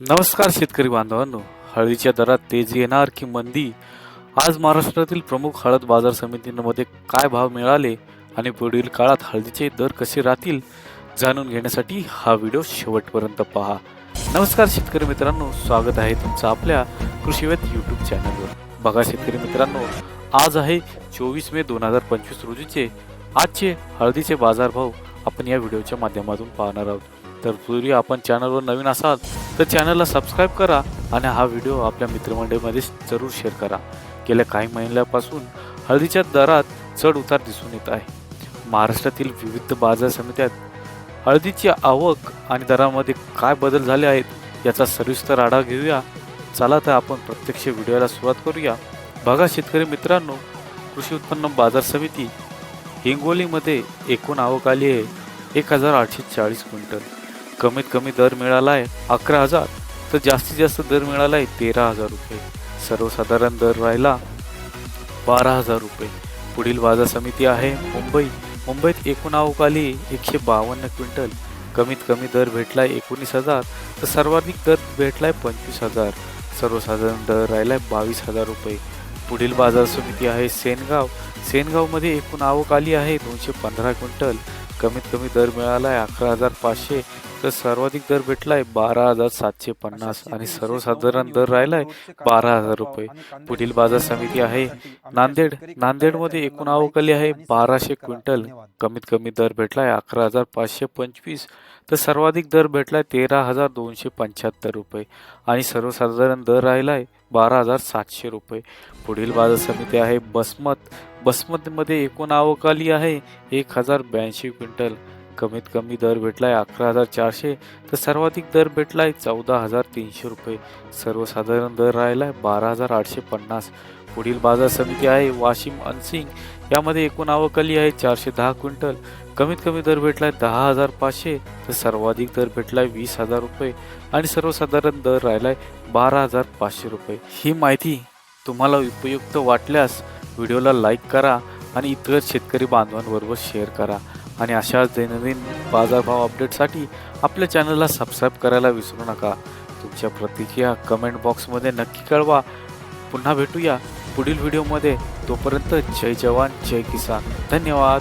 नमस्कार शेतकरी बांधवांनो. हळदीच्या दरात तेजी येणार की मंदी? आज महाराष्ट्रातील प्रमुख हळद बाजार समितींमध्ये काय भाव मिळाले आणि पुढील काळात हळदीचे दर कसे राहतील जाणून घेण्यासाठी हा व्हिडिओ शेवटपर्यंत पहा. नमस्कार शेतकरी मित्रांनो स्वागत आहे तुमचं आपल्या कृषीवेद यूट्यूब चॅनलवर. बघा शेतकरी मित्रांनो आज आहे चोवीस मे दोन हजार पंचवीस रोजीचे. आजचे हळदीचे बाजारभाव आपण या व्हिडिओच्या माध्यमातून पाहणार आहोत. तर पूर्वी आपण चॅनलवर नवीन असाल तर चॅनलला सबस्क्राईब करा आणि हा व्हिडिओ आपल्या मित्रमंडळीमध्ये जरूर शेअर करा. गेल्या काही महिन्यापासून हळदीच्या दरात चढ उतार दिसून येत आहे. महाराष्ट्रातील विविध बाजार समित्यात हळदीची आवक आणि दरामध्ये काय बदल झाले आहेत याचा सविस्तर आढावा घेऊया. चला तर आपण प्रत्यक्ष व्हिडिओला सुरुवात करूया. बघा शेतकरी मित्रांनो कृषी उत्पन्न बाजार समिती हिंगोलीमध्ये एकूण आवक आली आहे एक हजार आठशे चाळीस क्विंटल. कमीत कमी दर मिळाला आहे अकरा हजार. तर जास्तीत जास्त दर मिळाला आहे तेरा हजार रुपये. सर्वसाधारण दर राहिला बारा हजार रुपये. पुढील बाजार समिती आहे मुंबई. मुंबईत एकूण आवकाली एकशे बावन्न क्विंटल. कमीत कमी दर भेटलाय एकोणीस हजार. तर सर्वाधिक दर भेटलाय पंचवीस हजार. सर्वसाधारण दर राहिलाय बावीस हजार रुपये. पुढील बाजार समिती आहे सेनगाव. सेनगावमध्ये एकूण आवक आली आहे दोनशे पंधरा क्विंटल. कमीत कमी दर मिळाला आहे अकरा हजार पाचशे. तर सर्वाधिक दर भेटलाय बारा हजार सातशे पन्नास आणि सर्वसाधारण दर राहिलाय बारा हजार रुपये. पुढील बाजार समिती आहे नांदेड. नांदेडमध्ये एकूण आवकली आहे बाराशे क्विंटल. कमीत कमी दर भेटलाय अकरा हजार पाचशे पंचवीस. तर सर्वाधिक दर भेटलाय तेरा हजार दोनशे पंच्याहत्तर रुपये. आणि सर्वसाधारण दर राहिलाय बारा हजार सातशे रुपये. पुढील बाजार समिती आहे बसमत. बसमतमध्ये एकूण आवक आली आहे एक हजार ब्याऐंशी क्विंटल. कमीत कमी दर भेटलाय अकरा हजार चारशे तर सर्वाधिक दर भेटलाय चौदा हजार तीनशे रुपये. सर्वसाधारण दर राहिलाय बारा हजार आठशे पन्नास. पुढील बाजार समिती आहे वाशिम अनसिंग. यामध्ये एकूण आवकली आहे चारशे दहा क्विंटल. कमीत कमी दर भेटलाय दहा हजार पाचशे तर सर्वाधिक दर भेटलाय वीस हजार रुपये. आणि सर्वसाधारण दर राहिलाय बारा हजार पाचशे रुपये. ही माहिती तुम्हाला उपयुक्त वाटल्यास व्हिडिओला लाईक करा आणि इतर शेतकरी बांधवांबरोबर शेअर करा. आणि अशाच दैनंदिन बाजारभाव अपडेटसाठी आपल्या चॅनलला सबस्क्राईब करायला विसरू नका. तुमच्या प्रतिक्रिया कमेंट बॉक्समध्ये नक्की कळवा. पुन्हा भेटूया पुढील व्हिडिओमध्ये तोपर्यंत जय जवान जय किसान. धन्यवाद.